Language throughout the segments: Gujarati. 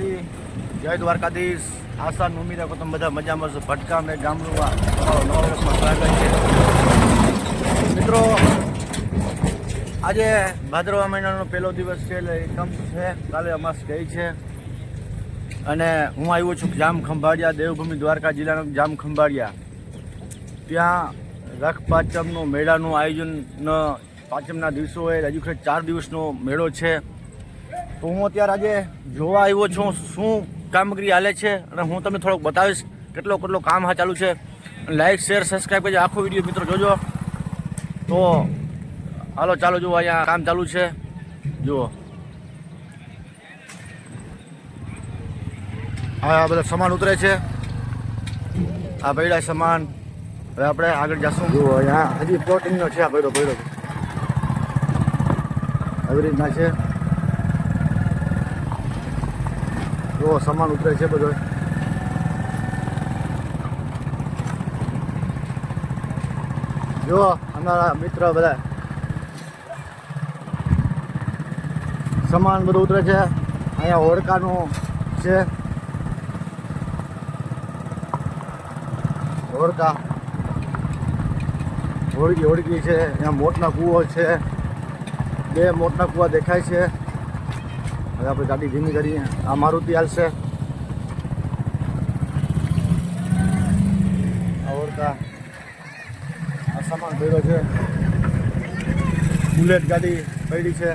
જય દ્વારકાધીશ. આસાન ઉમી રાખો તમે બધા મજામાં છો. ભટકા અને ગામડુંમાં સ્વાગત છે. મિત્રો, આજે ભાદરવા મહિનાનો પહેલો દિવસ છે એટલે એકમ છે. કાલે અમાસ ગઈ છે. અને હું આવ્યો છું જામ ખંભાળિયા, દેવભૂમિ દ્વારકા જિલ્લાનો જામ ખંભાળિયા. ત્યાં રખ પાંચમનો મેળાનું આયોજન પાંચમના દિવસો હોય, હજુ ખરે ચાર દિવસનો મેળો છે. તો હું અત્યારે આજે જોવા આવ્યો છું, શું કામગીરી હાલે છે અને હું તમને થોડોક બતાવીશ કેટલો કેટલો કામ હા ચાલુ છે. લાઈક શેર સબસ્ક્રાઈબ કરજો. આખો વીડિયો મિત્રો જોજો. તો હાલો, ચાલો જુઓ અહીંયા કામ ચાલુ છે. જુઓ. હા આ બધા સામાન ઉતરે છે. આ પૈડા સામાન. હવે આપણે આગળ જશું. જુઓ, અહીંયા હજી પ્લોટિંગનો છે આ પૈડો પૈડો આવી રીતના છે. જુઓ સામાન ઉતરે છે બધો. જુઓ અમારા મિત્ર બધા સામાન બધું ઉતરે છે. અહીંયા હોડકાનું છે. હોડકા. હોડકી હોડકી છે. અહીંયા મોટના કૂવો છે. બે મોટના કૂવા દેખાય છે. હવે આપણે ગાડી ધીમી કરીએ. આ મારુતિ હાલશે. આ આ સામાન ભર્યો છે. બુલેટ ગાડી પડી છે.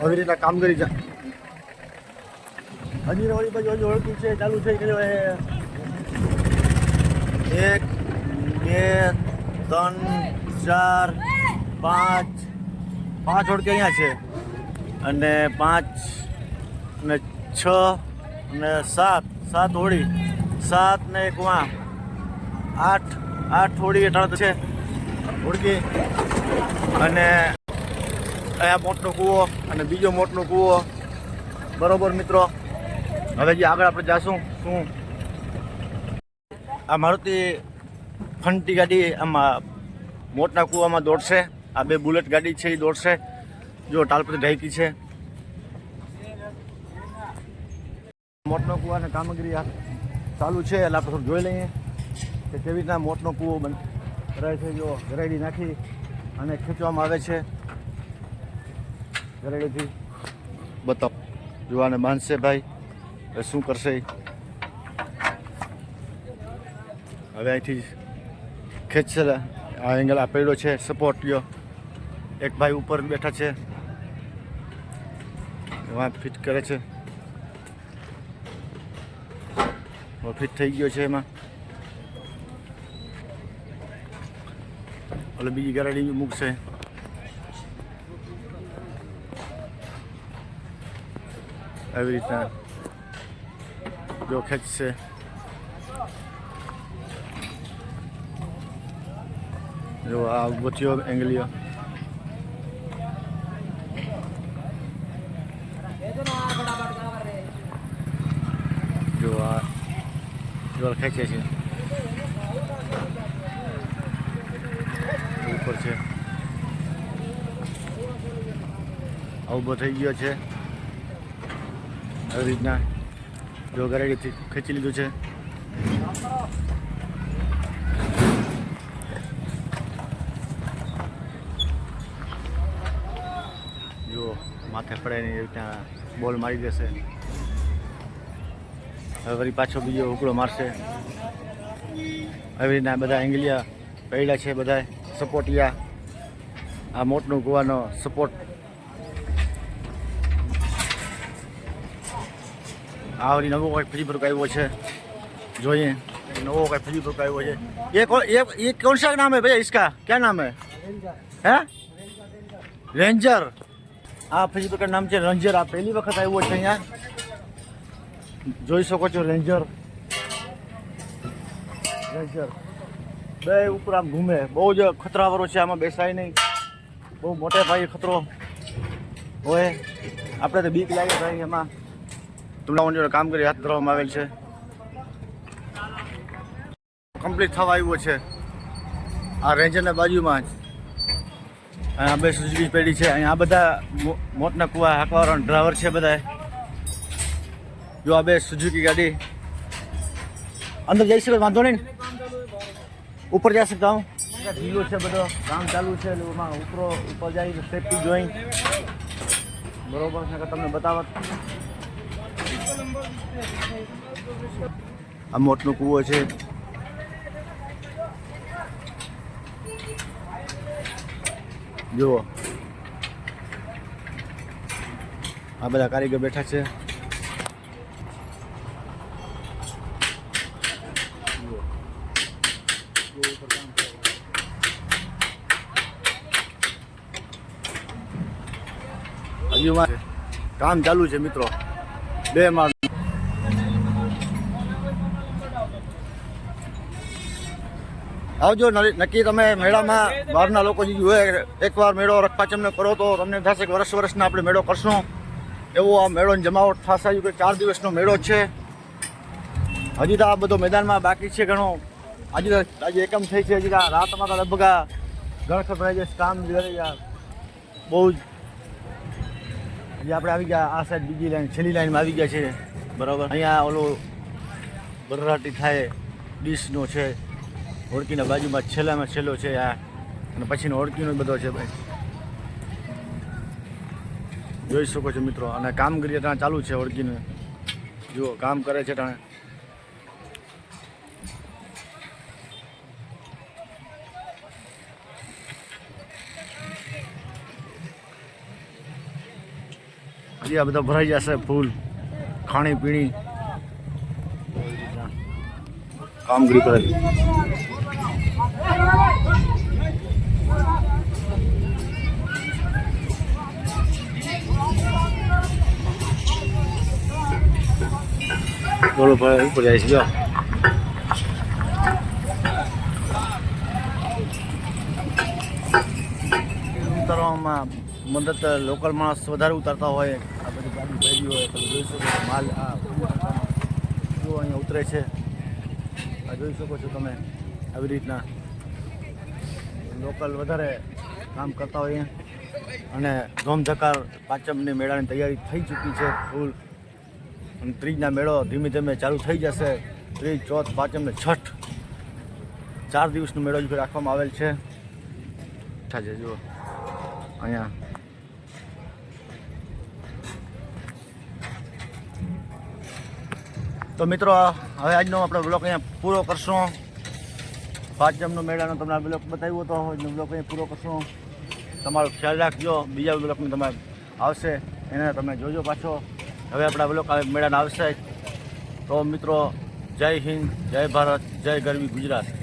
આવી રીતના કામગીરી છે હજી ઓલી બાજુ હજી ઓળખી છે, ચાલુ છે. એક, બે, ત્રણ, ચાર, પાંચ પાંચ ઓળખી અહીંયા છે. અને પાંચ ને છ ને સાત સાત હોળી, સાત ને એક વાં. આઠ આઠ હોળી અઢાર છે. હોળકી. અને અહીંયા મોટનો કૂવો અને બીજો મોટનો કૂવો. બરોબર મિત્રો? હવે જે આગળ આપણે જાશું, શું? આ મારુતિ ફંટી ગાડી આમાં મોટના કૂવામાં દોડશે. આ બે બુલેટ ગાડી છે એ દોડશે. જો તાલપતિ ઢાંકી છે. મોટનો કૂવાની કામગીરી ચાલુ છે, એટલે આપણે જોઈ લઈએ કે કેવી રીતના મોટનો કૂવો બન, રહે છે, જો ગરેડી નાખી અને ખેંચવામાં આવે છે. ગરેડીથી બતાવ. જોવાને માનશે ભાઈ એ શું કરશે હવે અહીંથી ખેંચશે, આ એંગલ આપેલો છે સપોર્ટ લ્યો. એક ભાઈ ઉપર બેઠા છે. એમાં ફિટ કરે છે. ફિટ થઈ ગયો છે એમાં. એટલે બીજી ગાડી મૂકશે. આવી રીતના જો ખેંચશે. જો આ ઊભો એંગલિયો જો આ જો ખેંચે છે. ઉપર છે. ઊભો થઈ ગયો છે. આવી રીતના જો ગરેડીથી ખેંચી લીધું છે. જો માથે પડે ને એવી રીતના બોલ મારી દેશે. વળી પાછો બીજો ઉકળો મારશે આવી રીતના બધા એંગલિયા પડ્યા છે બધા સપોર્ટિયા આ મોટનું ગોવાનો સપોર્ટ આ વળી નવો કંઈક ફ્રી પ્રુક આવ્યો છે જોઈએ નવો કંઈક ફ્રી પ્રુક આવ્યો છે ये कौन ये ये कौन सा नाम है भैया इसका क्या नाम है हैं રેન્જર આ ફ્રી પ્રુક નામ છે રેન્જર આ પહેલી વખત આવ્યો છે અહીંયા જોઈ શકો છો રેન્જર. રેન્જર. બે ઉપર આમ ઘૂમે. બહુ જ ખતરાવાળો છે, આમાં બેસાય નહીં. બહુ મોટે ભાઈ ખતરો હોય. આપણે તો બીક લાગે ભાઈ એમાં. તુમલાઓની જોડે કરી હાથ ધરવામાં આવેલ છે. કમ્પ્લીટ થવા આવ્યો છે. આ રેન્જરના બાજુમાં જ. આ બે સુઝુકી પેઢી છે. અહીંયા આ બધા મોતના કુવા, હાંકવાવાળા ડ્રાઈવર છે બધા જો આ બે સુઝુકી ગાડી અંદર જઈ શકે વાંધો નહીં ઉપર જઈ શકતા હું. ઢીલો છે બધો કામ ચાલુ છે એટલે એમાં ઉપરો ઉપર જાય સેફટી જોઈ બરોબર છે તમને બતાવત. આ મોટનો કૂવો છે. જુઓ. આ બધા કારીગર બેઠા છે જુઓ. કૂવો ઉપર કામ કરે. હજુ કામ ચાલુ છે, મિત્રો. બે માળ. આવજો નક્કી તમે મેળામાં બહારના લોકો એકવાર મેળો રખપાચમને કરો તો તમને થશે કે વર્ષ વર્ષના આપણે મેળો કરશું. એવો આ મેળોની જમાવટ થશે કે ચાર દિવસનો મેળો છે. હજી તો આ બધો મેદાનમાં બાકી છે ઘણો. આજે આજે એકમ થઈ છે હજી રાતમાં તો લગભગ આ ગણખર ભરાઈ જશે કામ કરી બહુ જ. હજી આપણે આવી ગયા આ સાઈડ બીજી લાઈન છેલ્લી લાઈનમાં આવી ગયા છે બરાબર. અહીંયા ઓલો બરરાટી થાય ડીશનો છે. હોડકીના બાજુમાં છેલ્લામાં છેલ્લો છે આ. અને પછીનો હોડકીનો બધો છે ભાઈ. જોઈ શકો છો મિત્રો અને કામગીરી ત્યાં ચાલુ છે હોડકીનું. જુઓ કામ કરે છે ત્યાં હજી આ બધા ભરાઈ જશે ફૂલ. ખાણીપીણી કામગીરી કરે બોલો ભાઈ, ઉપર જાય છે, જો. ઉતારવામાં મદદ લોકલ માણસ વધારે ઉતારતા હોય, આ બધી ગાડી ભરી હોય, તમે જોઈ શકો છો માલ આ જો અહીંયા ઉતરે છે. આ જોઈ શકો છો તમે આવી રીતના. લોકલ વધારે કામ કરતા હોઈએ અને ધોમધકાર પાંચમની મેળાની તૈયારી થઈ ચૂકી છે ફૂલ. અને ત્રીજના મેળો ધીમે ધીમે ચાલુ થઈ જશે. ત્રીજ, ચોથ, પાંચમ ને છઠ. ચાર દિવસનો મેળો જ રાખવામાં આવેલ છે. જુઓ. અહીંયા તો મિત્રો, હવે આજનો આપણો બ્લોક અહીંયા પૂરો કરશું. પાંચમનો મેળાનો તમને આ બ્લોક બતાવ્યો હતો આજનો બ્લોક અહીંયા પૂરો કરશું. તમારો ખ્યાલ રાખજો, બીજા બ્લોકમાં તમે આવશે. એને તમે જોજો પાછો. હવે આપણા બ્લોક મેળાના આવશે. તો મિત્રો, જય હિન્દ, જય ભારત, જય ગરવી ગુજરાત.